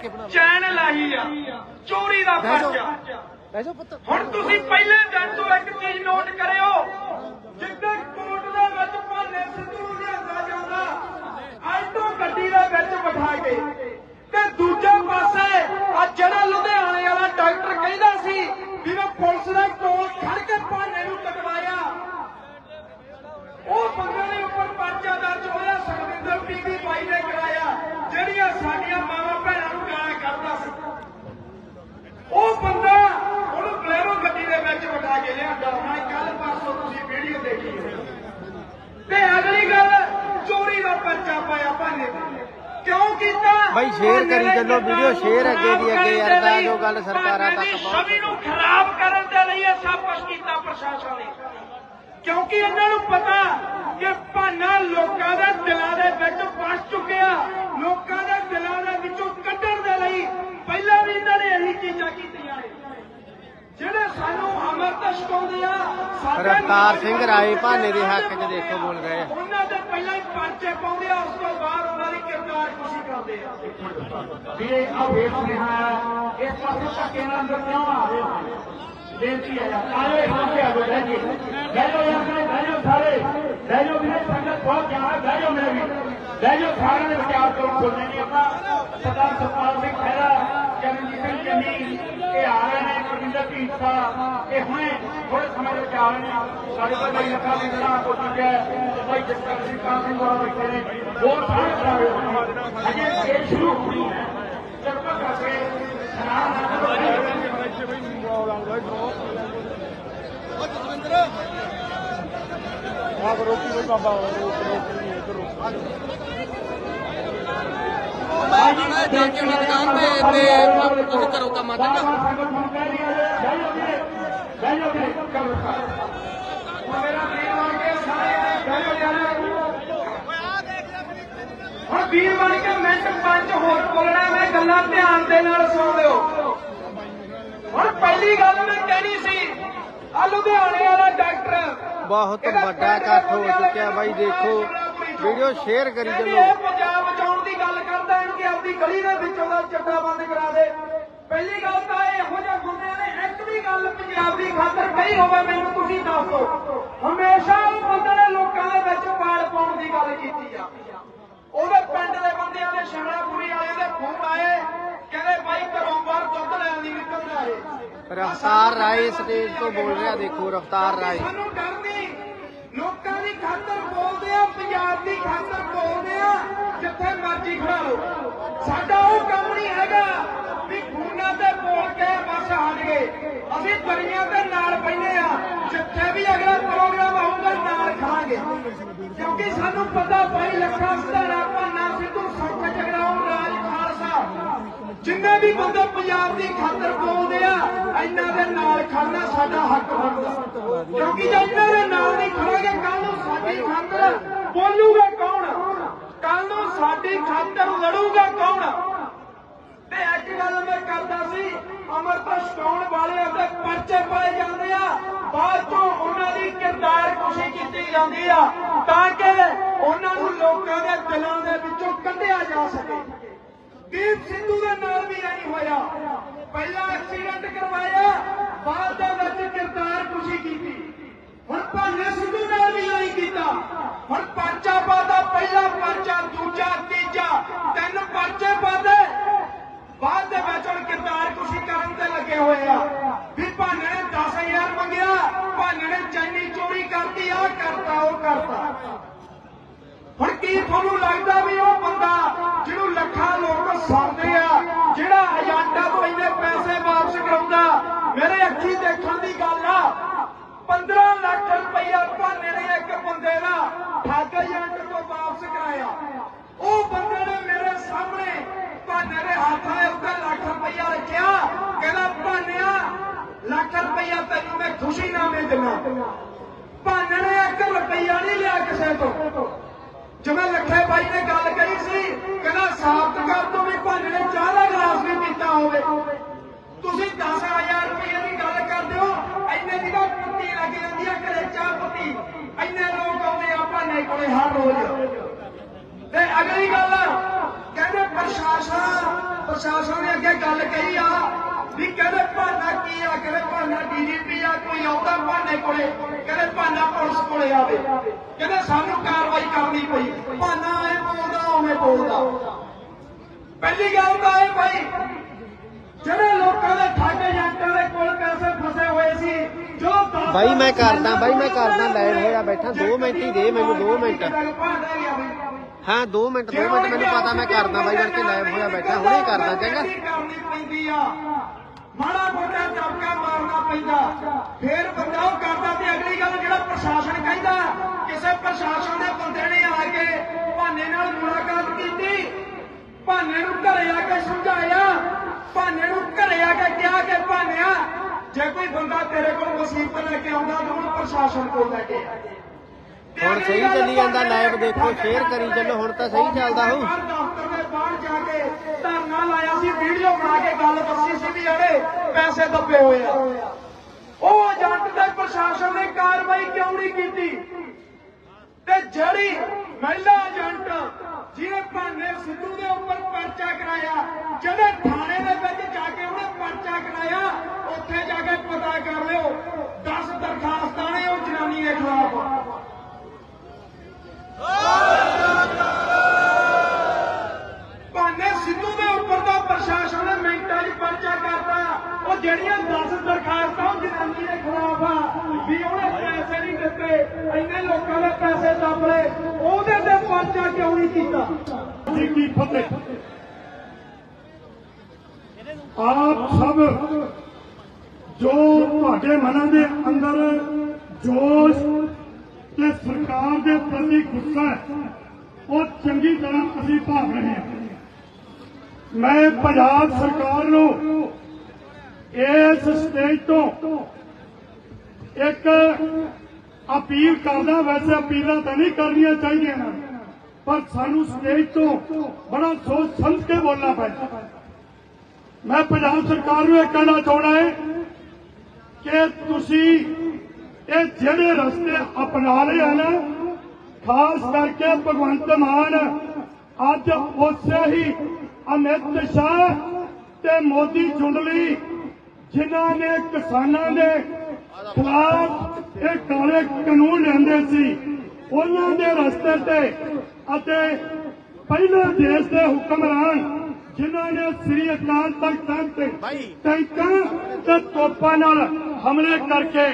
ਕੇ ਬਣਾ ਚੈਨ ਲਾਹੀ ਆ ਚੋਰੀ ਦਾ। ਪਰਚਾ ਜਾਓ। ਪੁੱਤ। ਹੁਣ ਤੁਸੀਂ ਪਹਿਲੇ ਦਿਨ ਤੋਂ ਇੱਕ ਚੀਜ਼ ਨੋਟ ਕਰਿਓ ਜਿੱਦਾਂ ਕੋਰਟ ਦੇ ਵਿੱਚ ਭਾਨੇ ਸਿੱਧੂ ਨੂੰ ਲਿਆਂਦਾ ਜਾਂਦਾ ਆਲਟੋ ਗੱਡੀ ਦੇ ਵਿੱਚ ਬਿਠਾ ਕੇ ਤੇ ਦੂਜੇ ਪਾਸੇ ਆ ਜਿਹੜਾ ਲੁਧਿਆਣੇ ਵਾਲਾ ਡਾਕਟਰ ਕਹਿੰਦਾ ਸੀ ਵੀ ਮੈਂ ਪੁਲਿਸ ਦੇ ਕੋਲ ਖੜ ਕੇ ਭਾਨੇ ਨੂੰ ਕਟਵਾਇਆ ਉਹ ਬੰਦੇ ਦੇ ਉੱਪਰ ਪਰਚਾ ਦਰਜ ਹੋਇਆ ਸੁਖਵਿੰਦਰ ਟੀਵੀ ਬਾਈ ਨੇ ਕਰਾਇਆ ਜਿਹੜੀਆਂ ਸਾਡੀਆਂ ਮਾਵਾਂ ਭੈਣਾਂ ਨੂੰ ਗਾਲਾਂ ਕੱਢਦਾ ਸੀ ਉਹ ਬੰਦਾ ਉਹਨੂੰ ਬਲੈਰੋ ਗੱਡੀ ਦੇ ਵਿੱਚ ਬਿਠਾ ਕੇ ਲਿਆਂਦਾ। ਮੈਂ ਕੱਲ ਪਰਸੋਂ ਤੁਸੀਂ ਵੀਡੀਓ ਦੇਖੀ ਹੈ। ਤੇ ਅਗਲੀ ਗੱਲ ਚੋਰੀ ਦਾ ਪਰਚਾ ਪਾਇਆ ਭਾਨੇ ਤੇ ਕਿਉਂ ਕੀਤਾ? ਬਾਈ ਸ਼ੇਅਰ ਕਰੀ ਚੱਲੋ, ਵੀਡੀਓ ਸ਼ੇਅਰ ਅੱਗੇ ਦੀ ਅੱਗੇ ਯਾਰ, ਤਾਂ ਜੋ ਗੱਲ ਸਰਕਾਰਾਂ ਤੱਕ ਪਹੁੰਚ ਛਵੀ ਨੂੰ ਖਰਾਬ ਕਰਨ ਦੇ ਲਈ ਇਹ ਸਭ ਕੁਝ ਕੀਤਾ ਪ੍ਰਸ਼ਾਸਨ ਨੇ। ਕਿਉਂਕਿ ਇਹਨਾਂ ਨੂੰ ਪਤਾ ਕਿ ਭਾਨਾ ਲੋਕਾਂ ਦੇ ਦਿਲਾਂ ਦੇ ਵਿੱਚ ਵਸ ਚੁੱਕਿਆ। ਲੋਕਾਂ ਦੇ ਦਿਲਾਂ ਦੇ ਵਿੱਚੋਂ ਕੱਢਣ ਦੇ ਲਈ ਪਹਿਲਾਂ ਵੀ ਇਹਨਾਂ ਨੇ ਇਹੀ ਚੀਜ਼ਾਂ ਕੀਤੀਆਂ ਨੇ ਜਿਹੜੇ ਸਾਨੂੰ ਅਮਰਤ ਛਕਾਉਂਦੇ ਆ ਸਾਡੇ ਸਿੰਘ ਨੌਜਵਾਨ ਰਾਏ ਭਾਨੇ ਦੇ ਹੱਕ 'ਚ ਦੇਖੋ ਬੋਲ ਰਹੇ ਉਹਨਾਂ ਦੇ ਪਹਿਲਾਂ ਹੀ ਪਰਚੇ ਪਾਉਂਦੇ ਆ, ਉਸ ਤੋਂ ਬਾਅਦ ਉਹਨਾਂ ਦੀ ਕਿਰਦਾਰ ਖੁਸ਼ੀ ਕਰਦੇ ਆ। ਵੀਰੇ ਆ ਵੇਖ ਰਿਹਾ ਇਸ ਪਾਸੇ ਧੱਕੇ ਨਾਲ ਅੰਦਰ ਕਿਉਂ ਆ ਰਹੇ ਹੋ? ਬੇਨਤੀ ਹੈ ਯਾਰ ਪਾਸੇ ਆ ਜਾਓ ਜੀ ਬਹਿ ਯਾਰ ਮੇਰੇ ਸਾਰੇ। ਬਹਿ ਜਾਓ ਸੰਗਤ ਬਹੁਤ ਜ਼ਿਆਦਾ ਬਹਿ ਮੇਰੇ ਵੀ। ਬਹਿ ਸਾਰਿਆਂ ਦੇ ਵਿਚਾਰ ਤੋਂ ਖੋਲਣੇ ਨਹੀਂ ਆਪਾਂ। ਸਰਦਾਰ ਸਤਪਾਲ ਸਿੰਘ ਖਹਿਰਾ ਚਰਨਜੀਤ ਸਿੰਘ ਚੰਨੀ ਇਹ ਆ ਰਹੇ ਨੇ ਪ੍ਰਵਿੰਦਰ ਢੀਂਸਾ ਇਹ ਹੁਣੇ ਥੋੜੇ ਸਮੇਂ ਦੇ ਵਿੱਚ ਆ ਰਹੇ ਨੇ ਸਾਡੇ ਕੋਲ ਬਈ ਲੱਖਾਂ ਦੀ ਜਿਹੜਾ ਹੋ ਚੁੱਕਿਆ ਹੈ। ਭਾਈ ਜਸਕਰ ਸਿੰਘ ਕਾਂਤ ਸਿੰਘ ਵਾਲਾ ਬੈਠੇ ਨੇ। ਹੋਰ ਸਾਰੇ ਗਏ ਅਜੇ ਇਹ ਸ਼ੁਰੂ ਹੋਣੀ ਹੈ। ਕਿਰਪਾ ਕਰਕੇ ਸਲਾਮ ਨਾ। ਕਰੋ ਦੇਖ ਕੇ ਦੁਕਾਨ ਤੇ ਤੇ ਤੁਸੀਂ ਕਰੋ ਕੰਮ ਅੱਜ ਮੇਰਾ ਵੀਰ ਬਣ ਕੇ ਸਾਰੇ ਬਹਿ ਜਾਓ ਯਾਰ ਹੁਣ ਵੀਰ ਬਣ ਕੇ ਮਿੰਟ ਪੰਜ ਹੋਰ ਬੋਲਣਾ ਮੈਂ ਗੱਲਾਂ ਧਿਆਨ ਦੇ ਨਾਲ ਸੁਣ ਲਿਓ। ਹੁਣ ਪਹਿਲੀ ਗੱਲ ਮੈਂ ਕਹਿਣੀ ਸੀ ਆ ਲੁਧਿਆਣੇ ਵਾਲਾ ਡਾਕਟਰ। ਬਹੁਤ ਵੱਡਾ ਇਕੱਠ ਹੋ ਚੁੱਕਿਆ ਬਾਈ ਦੇਖੋ ਵੀਡੀਓ ਸ਼ੇਅਰ ਕਰੀ ਚੱਲੋ। ਪੰਜਾਬ ਬਚਾਉਣ ਦੀ ਗੱਲ ਕਰਦਾ ਕਿ ਆਪਦੀ ਗਲੀ ਦੇ ਵਿੱਚੋਂ ਦਾ ਚੱਡਾ ਬੰਦ ਕਰਾ ਦੇ ਪਹਿਲੀ ਗੱਲ ਤਾਂ ਇਹ ਇਹੋ ਜਿਹੇ ਬੰਦਿਆਂ ਨੇ ਇੱਕ ਵੀ ਗੱਲ ਪੰਜਾਬ ਦੀ ਖਾਤਰ ਕਹੀ ਹੋਵੇ ਮੈਨੂੰ ਹਮੇਸ਼ਾ ਉਹ ਬੰਦੇ ਨੇ ਲੋਕਾਂ ਦੇ ਵਿੱਚ ਪਾੜ ਪਾਉਣ ਦੀ ਗੱਲ ਕੀਤੀ ਆ। ਉਹਦੇ ਪਿੰਡ ਦੇ ਬੰਦਿਆਂ ਦੇ ਸ਼ਮਲਾਪੁਰੀ ਵਾਲੇ ਦੇ ਫੋਨ ਆਏ ਕਹਿੰਦੇ ਬਾਈ ਘਰੋਂ ਬਾਹਰ ਦੁੱਧ ਲੈਣ ਦੀ ਨਿਕਲਦਾ ਏ ਰਫਤਾਰ ਰਾਏ ਸਟੇਜ ਤੋਂ ਬੋਲ ਰਿਹਾ ਦੇਖੋ ਰਫਤਾਰ ਰਾਏ। ਸਾਨੂੰ ਡਰ ਨਹੀਂ। ਲੋਕਾਂ ਦੀ ਖਾਤਰ ਬੋਲਦੇ ਆ ਪੰਜਾਬ ਦੀ ਖਾਤਰ ਬੋਲਦੇ ਆ ਜਿੱਥੇ ਮਰਜ਼ੀ ਖੜਾ ਲਓ ਸਾਡਾ ਉਹ ਕੰਮ ਨਹੀਂ ਹੈਗਾ ਵੀ ਖੂਨਾਂ ਤੇ ਬੋਲ ਕੇ ਬਸ ਹਟ ਗਏ। ਅਸੀਂ ਦਰਿਆ ਦੇ ਨਾਲ ਪੈਨੇ ਆ ਜਿੱਥੇ ਵੀ ਅਗਲਾ ਪ੍ਰੋਗਰਾਮ ਆਊਗਾ ਨਾਲ ਕਿਉਂਕਿ ਸਾਨੂੰ ਪਤਾ ਭਾਈ ਲੱਖਾ ਸਧਾਰਾ ਭਾਨਾ ਸਿੱਧੂ ਸੌਖਾ ਜਗਰਾਉਂ ਰਾਜ ਖਾਲਸਾ। ਜਿੰਨੇ ਵੀ ਬੰਦੇ ਪੰਜਾਬ ਦੀ ਖਾਤਰ ਬੋਲਦੇ ਆ, ਇਹਨਾਂ ਦੇ ਨਾਲ ਖੜਨਾ ਸਾਡਾ ਹੱਕ ਬਣਦਾ। ਕਿਉਂਕਿ ਜੇ ਇਹਨਾਂ ਦੇ ਨਾਲ ਨਹੀਂ ਖੜਾਂਗੇ ਕੱਲ ਨੂੰ ਸਾਡੀ ਖਾਤਰ ਬੋਲੂਗਾ ਕੌਣ? ਕੱਲ ਨੂੰ ਸਾਡੀ ਖਾਤਰ ਲੜੂਗਾ ਕੌਣ? ਤੇ ਇੱਕ ਗੱਲ ਮੈਂ ਕਰਦਾ ਸੀ, ਅਮਰਤਾ ਛਕਾਉਣ ਵਾਲਿਆਂ ਦੇ ਪਰਚੇ ਪਾਏ ਜਾਂਦੇ ਆ। ਬਾਅਦ ਤੋਂ ਕਿਰਦਾਰ ਖੁਸ਼ੀ ਕੀਤੀ ਜਾਂਦੀ ਆ ਤਾਂ ਕਿ ਉਹਨਾਂ ਨੂੰ ਲੋਕਾਂ ਦੇ ਦਿਲਾਂ ਦੇ ਵਿੱਚੋਂ ਕੱਢਿਆ ਜਾ ਸਕੇ। ਦੀਪ ਸਿੱਧੂ ਦੇ ਨਾਲ ਵੀ ਨਹੀਂ ਹੋਇਆ। ਪਹਿਲਾਂ ਐਕਸੀਡੈਂਟ ਕਰਵਾਇਆ, ਬਾਅਦ ਦੇ ਵਿੱਚ ਕਿਰਦਾਰ ਖੁਸ਼ੀ ਕੀਤੀ। ਹੁਣ ਭਾਨੇ ਸਿੱਧੂ ਨਾਲ ਵੀ ਨਹੀਂ ਕੀਤਾ। ਹੁਣ ਪਰਚਾ ਪਾਦਾ ਪਹਿਲਾ ਪਰਚਾ, ਦੂਜਾ, ਤੀਜਾ, ਤਿੰਨ ਪਰਚੇ ਪਾਦੇ ਬਾਅਦ ਦੇ ਵਿੱਚ ਹੁਣ ਕਿਰਦਾਰ ਖੁਸ਼ੀ ਕਰਨ ਤੇ ਲੱਗੇ ਹੋਏ ਆ ਵੀ ਭਾਨੇ ਨੇ 10000 ਮੰਗਿਆ ਭਾਨੇ ਨੇ ਚੈਨੀ ਚੋਰੀ ਕਰਤੀ ਆ ਕਰਤਾ ਉਹ ਕਰਤਾ ਹੁਣ ਕੀ ਤੁਹਾਨੂੰ ਲੱਗਦਾ ਵੀ ਉਹ ਬੰਦਾ ਜਿਹਨੂੰ ਲੱਖਾਂ ਲੋਕ ਸੁਣਦੇ ਆ, ਜਿਹੜਾ ਏਜੰਟਾਂ ਤੋਂ ਇੰਨੇ ਪੈਸੇ ਵਾਪਸ ਕਰਾਉਂਦਾ, ਮੇਰੇ ਅੱਖੀ ਦੇਖਣ ਦੀ ਗੱਲ ਆ। 15 ਲੱਖ ਰੁਪਈਆ ਭਾਨੇ ਨੇ ਇੱਕ ਬੰਦੇ ਦਾ ਠੱਗ ਏਜੰਟ ਤੋਂ ਵਾਪਸ ਕਰਾਇਆ। ਉਹ ਬੰਦੇ ਨੇ ਮੇਰੇ ਸਾਹਮਣੇ ਭਾਨੇ ਦੇ ਹੱਥਾਂ ਦੇ ਉੱਤੇ ਲੱਖ ਰੁਪਈਆ ਰੱਖਿਆ। ਕਹਿੰਦਾ, ਭਾਨਿਆ, ਲੱਖ ਰੁਪਈਆ ਤੈਨੂੰ ਮੈਂ ਖੁਸ਼ੀ ਨਾਮੇ ਦਿੰਦਾ। ਭਾਨੇ ਨੇ ਇੱਕ ਰੁਪਈਆ ਨਹੀਂ ਲਿਆ ਕਿਸੇ ਤੋਂ। ਜਿਵੇਂ ਲੱਖੇ ਬਾਈ ਨੇ ਗੱਲ ਕਰੀ ਸੀ, ਕਹਿੰਦਾ ਸਾਬਤ ਕਰ ਦੋ ਵੀ ਭਾਨੇ ਚਾਹ ਦਾ ਗਲਾਸ ਵੀ ਪੀਤਾ ਹੋਵੇ। ਤੁਸੀਂ 10000 ਰੁਪਏ ਦੀ ਗੱਲ ਕਰਦੇ ਹੋ, ਇੰਨੇ ਦੀ ਤਾਂ ਪੱਤੀ ਲੱਗ ਜਾਂਦੀ ਆ ਘਰੇ ਚਾਹ ਪੁੱਤੀ ਇੰਨੇ ਲੋਕ ਆਉਂਦੇ ਆ ਭਾਨੇ ਕੋਲੇ ਹਰ ਰੋਜ਼। ਤੇ ਅਗਲੀ ਗੱਲ, ਕਹਿੰਦੇ ਪ੍ਰਸ਼ਾਸਨ ਪ੍ਰਸ਼ਾਸਨ ਨੇ ਅੱਗੇ ਗੱਲ ਕਹੀ ਆ ਵੀ ਕਹਿੰਦੇ ਭਾਨਾ ਕੀ ਆ ਕਹਿੰਦੇ ਭਾਨਾ ਕੋਈ ਆਉਂਦਾ ਭਾਨੇ ਕੋਲੇ ਕਹਿੰਦੇ ਭਾਨਾ ਪੁਲਿਸ ਕੋਲੇ ਆਵੇ। ਕਹਿੰਦੇ ਸਾਨੂੰ ਕਾਰਵਾਈ ਕਰਨੀ ਪਈ। ਭਾਨਾ ਐ ਬੋਲਦਾ ਉਵੇਂ ਬੋਲਦਾ। ਪਹਿਲੀ ਗੱਲ ਤਾਂ ਇਹ ਭਾਈ ਜਿਹੜੇ ਲੋਕਾਂ ਦੇ ਠੱਗ ਏਜੰਟਾਂ ਦੇ ਕੋਲ ਪੈਸੇ ਫਸੇ ਹੋਏ ਸੀ ਜੋ ਬਾਈ ਮੈਂ ਕਰਦਾ ਬਾਈ ਮੈਂ ਕਰਦਾ ਲਾਈਵ ਹੋਇਆ ਬੈਠਾ 2 ਮਿੰਟ ਹੀ ਦੇ ਮੈਨੂੰ 2 ਮਿੰਟ। ਹਾਂ 2 ਮਿੰਟ 2 ਮਿੰਟ ਮੈਨੂੰ ਪਤਾ ਮੈਂ ਕਰਦਾ ਬਾਈ ਕਰਕੇ ਲਾਈਵ ਹੋਇਆ ਬੈਠਾ ਹੁਣੇ ਕਰਦਾ ਚੰਗਾ। ਕਰਨੀ ਪੈਂਦੀ ਆ। ਮਾੜਾ ਮੋਟਾ ਚੌਕਾ ਮਾਰਨਾ ਪੈਂਦਾ ਫੇਰ ਬੰਦਾ ਉਹ ਕਰਦਾ ਤੇ ਅਗਲੀ ਗੱਲ ਜਿਹੜਾ ਪ੍ਰਸ਼ਾਸਨ ਕਹਿੰਦਾ ਕਿਸੇ ਪ੍ਰਸ਼ਾਸਨ ਦੇ ਬੰਦੇ ਨੇ ਆ ਕੇ ਭਾਨੇ ਨਾਲ ਮੁਲਾਕਾਤ ਕੀਤੀ। ਭਾਨੇ ਨੂੰ ਘਰੇ ਆ ਕੇ ਸਮਝਾਇਆ। ਭਾਨੇ ਨੂੰ ਘਰੇ ਆ ਕੇ ਕਿਹਾ ਕਿ ਭਾਨਿਆ ਜੇ ਕੋਈ ਬੰਦਾ ਤੇਰੇ ਕੋਲ ਮੁਸੀਬਤ ਲੈ ਕੇ ਆਉਂਦਾ ਤਾਂ ਉਹਨੂੰ ਪ੍ਰਸ਼ਾਸਨ ਕੋਲ ਲੈ ਕੇ ਆ। ਹੁਣ ਸਹੀ ਚੱਲੀ ਜਾਂਦਾ ਲਾਈਵ ਦੇਖੋ ਸ਼ੇਅਰ ਕਰੀ ਚੱਲੋ ਹੁਣ ਤਾਂ ਸਹੀ ਚੱਲਦਾ ਹੋਊ ਹਰ ਦਫ਼ਤਰ ਦੇ ਬਾਹਰ ਜਾ ਕੇ ਧਰਨਾ ਲਾਇਆ ਸੀ ਵੀਡੀਓ ਬਣਾ ਕੇ ਗੱਲ ਦੱਸੀ ਸੀ ਵੀ ਜਿਹੜੇ ਪੈਸੇ ਦੱਬੇ ਹੋਏ ਆ। ਨਹੀਂ ਕੀਤੀ। ਤੇ ਜਿਹੜੀ ਮਹਿਲਾ ਏਜੰਟ ਜਿਹਨੇ ਭਾਨੇ ਸਿੱਧੂ ਦੇ ਉੱਪਰ ਪਰਚਾ ਕਰਾਇਆ ਜਿਹੜੇ ਥਾਣੇ ਦੇ ਵਿੱਚ ਜਾ ਕੇ ਉਹਨੇ ਪਰਚਾ ਕਰਾਇਆ, ਉੱਥੇ ਜਾ ਕੇ ਪਤਾ ਕਰ ਲਿਓ 10 ਦਰਖਾਸਤਾਂ ਨੇ ਉਹ ਜਨਾਨੀ ਦੇ ਖਿਲਾਫ। ਭਾਨੇ ਸਿੱਧੂ ਦੇ ਉੱਪਰ ਦਾ ਪ੍ਰਸ਼ਾਸਨ ਨੇ ਮਿੰਟਾਂ 'ਚ ਪਰਚਾ ਕਰਤਾ। ਉਹ ਜਿਹੜੀਆਂ 10 ਦਰਖਾਸਤਾਂ ਉਹ ਜਨਾਨੀ ਦੇ ਖਿਲਾਫ ਆ, ਵੀ ਉਹਨੇ ਇੰਨੇ ਲੋਕਾਂ ਦੇ ਪੈਸੇ ਦੱਬ ਲਏ, ਉਹਦੇ ਤੇ ਪਰਚਾ ਕਿਉਂ ਨਹੀਂ ਕੀਤਾ? ਜੀ ਕੀ ਫਤਿਹ। ਆਪ ਸਭ ਜੋ ਤੁਹਾਡੇ ਮਨਾਂ ਦੇ ਅੰਦਰ ਜੋਸ਼ ਤੇ ਸਰਕਾਰ ਦੇ ਪ੍ਰਤੀ ਗੁੱਸਾ ਹੈ, ਉਹ ਚੰਗੀ ਤਰ੍ਹਾਂ ਅਸੀਂ ਭਾਗ ਰਹੇ ਹਾਂ। ਮੈਂ ਪੰਜਾਬ ਸਰਕਾਰ ਨੂੰ ਇਸ ਸਟੇਜ ਤੋਂ ਇੱਕ ਅਪੀਲ ਕਰਦਾ, ਵੈਸੇ ਅਪੀਲਾਂ ਤਾਂ ਨਹੀਂ ਕਰਨੀਆਂ ਚਾਹੀਦੀਆਂ ਪਰ ਸਾਨੂੰ ਸਟੇਜ ਤੋਂ ਬੜਾ ਸੋਚ ਸਮਝ ਕੇ ਬੋਲਣਾ ਪੈਂਦਾ। ਮੈਂ ਪੰਜਾਬ ਸਰਕਾਰ ਨੂੰ ਇਹ ਕਹਿਣਾ ਚਾਹੁੰਦਾ ਹੈ ਕਿ ਤੁਸੀਂ ਇਹ ਜਿਹੜੇ ਰਸਤੇ ਅਪਣਾ ਲਏ ਹਨ ਖਾਸ ਕਰਕੇ ਭਗਵੰਤ ਮਾਨ ਅੱਜ ਉਸੇ ਹੀ ਅਮਿਤ ਸ਼ਾਹ ਤੇ ਮੋਦੀ ਚੁੰਡਲੀ, ਜਿਨ੍ਹਾਂ ਨੇ ਕਿਸਾਨਾਂ ਦੇ ਖਿਲਾਫ ਇਹ ਕਾਲੇ ਕਾਨੂੰਨ ਲਿਆਂਦੇ ਸੀ। ਉਹਨਾਂ ਦੇ ਰਸਤੇ ਤੇ ਅਤੇ ਪਹਿਲੇ ਦੇਸ਼ ਦੇ ਹੁਕਮਰਾਨ ਜਿਨ੍ਹਾਂ ਨੇ ਸ੍ਰੀ ਅਕਾਲ ਤਖਤ ਸਾਹਿਬ ਤੇ ਟੈਂਕਾਂ ਤੇ ਤੋਪਾਂ ਨਾਲ ਹਮਲੇ ਕਰਕੇ